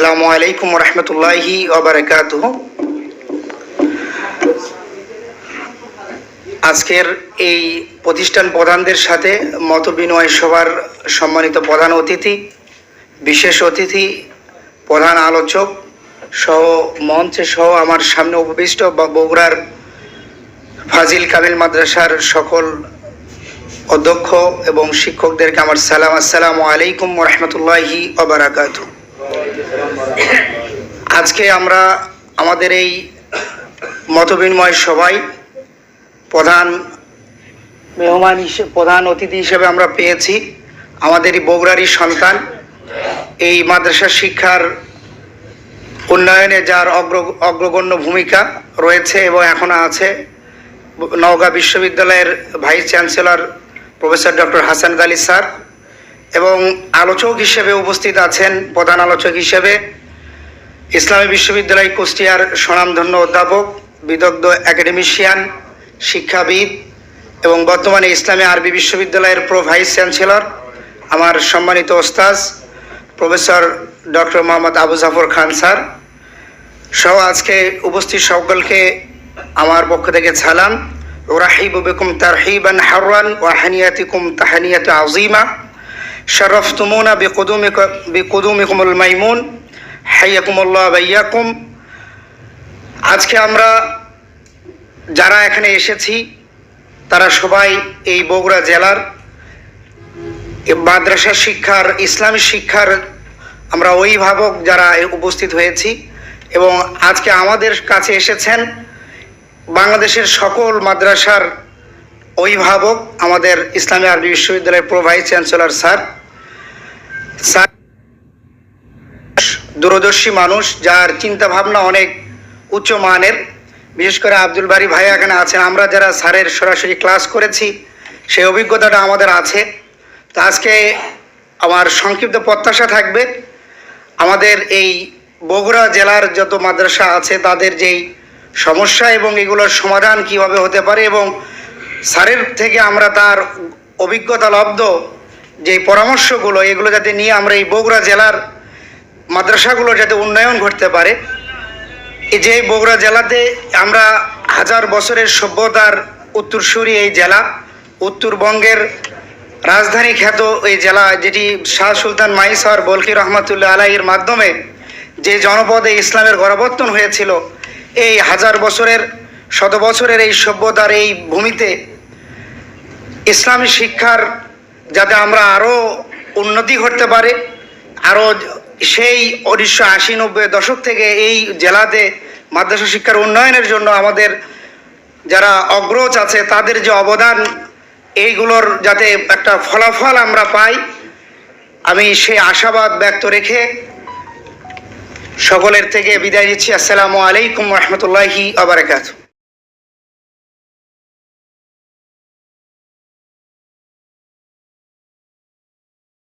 আসসালামু আলাইকুম রহমতুল্লাহি ওবরাকাত আজকের এই প্রতিষ্ঠান প্রধানদের সাথে মত বিনিময় সভার সম্মানিত প্রধান অতিথি, বিশেষ অতিথি, প্রধান আলোচক সহ মঞ্চে সহ আমার সামনে উপবিষ্ট বগুড়ার ফাজিল কামিল মাদ্রাসার সকল অধ্যক্ষ এবং শিক্ষকদেরকে আমার সালাম, আসসালামু আলাইকুম রহমতুল্লাহি ওবরাকাত আজকে আমরা আমাদের এই মতবিনিময় সভায় প্রধান মেহমান হিসেবে প্রধান অতিথি হিসেবে আমরা পেয়েছি আমাদের এই বগুড়ারই সন্তান। এই মাদ্রাসা শিক্ষার উন্নয়নে যার অগ্র, অগ্রগণ্য ভূমিকা রয়েছে এবং এখনও আছে। নওগাঁ বিশ্ববিদ্যালয়ের vice chancellor professor doctor Hasan Ali sir এবং আলোচক হিসেবে উপস্থিত আছেন প্রধান আলোচক হিসেবে ইসলামী বিশ্ববিদ্যালয় কুষ্টিয়ার স্বনামধন্য অধ্যাপক, বিদগ্ধ একাডেমিশিয়ান শিক্ষাবিদ এবং বর্তমানে ইসলামী আরবি বিশ্ববিদ্যালয়ের প্রো ভাইস চ্যান্সেলর আমার সম্মানিত ওস্তাজ professor doctor Mohammad Abu Jafar Khan sir. সহ আজকে উপস্থিত সকলকে আমার পক্ষ থেকে সালাম। রাহিব বেকুম তারহিবান হারান ওয়াহানিয়াতিকুম তাহানিয়াত আজিমা শরফতুমুনা বিকুদুমিক বিকুদুমিকুমুল মাইমুন। হাইয়াকুমুল্লাহ বাইয়াকুম। আজকে আমরা যারা এখানে এসেছি, তারা সবাই এই বগুড়া জেলার মাদ্রাসা শিক্ষার, ইসলামী শিক্ষার আমরা অভিভাবক যারা উপস্থিত হয়েছি এবং আজকে আমাদের কাছে এসেছেন বাংলাদেশের সকল মাদ্রাসার অভিভাবক আমাদের ইসলামী আরবি বিশ্ববিদ্যালয়ের pro vice chancellor sir. Sir দূরদর্শী মানুষ, যার চিন্তা ভাবনা অনেক উচ্চ মানের। বিশেষ করে আব্দুল বাড়ি ভাই এখানে আছেন। আমরা যারা স্যারের সরাসরি ক্লাস করেছি, সেই অভিজ্ঞতাটা আমাদের আছে। তো আজকে আমার সংক্ষিপ্ত প্রত্যাশা থাকবে, আমাদের এই বগুড়া জেলার যত মাদ্রাসা আছে, তাদের যেই সমস্যা এবং এগুলোর সমাধান কীভাবে হতে পারে এবং স্যারের থেকে আমরা তার অভিজ্ঞতা, লব্ধ যে পরামর্শগুলো, এগুলো যাতে নিয়ে আমরা এই বগুড়া জেলার মাদ্রাসাগুলো যাতে উন্নয়ন ঘটতে পারে। এই যে বগুড়া জেলাতে আমরা হাজার বছরের সভ্যতার উত্তরসূরি এই জেলা, উত্তরবঙ্গের রাজধানী খ্যাত এই জেলা যেটি শাহ সুলতান মাইসার বলকি রহমতুল্লাহ আলাইয়ের মাধ্যমে যে জনপদে ইসলামের গণবর্তন হয়েছিল, এই হাজার বছরের, শত বছরের এই সভ্যতার এই ভূমিতে ইসলামী শিক্ষার যাতে আমরা আরও উন্নতি ঘটতে পারে, আরও সেই উনিশশো আশি নব্বই দশক থেকে এই জেলাতে মাদ্রাসা শিক্ষার উন্নয়নের জন্য আমাদের যারা অগ্রজ আছে, তাদের যে অবদান, এইগুলোর যাতে একটা ফলাফল আমরা পাই, আমি সেই আশাবাদ ব্যক্ত রেখে সকলের থেকে বিদায় নিচ্ছি। আসসালামু আলাইকুম রহমতুল্লাহি আবরাকাতু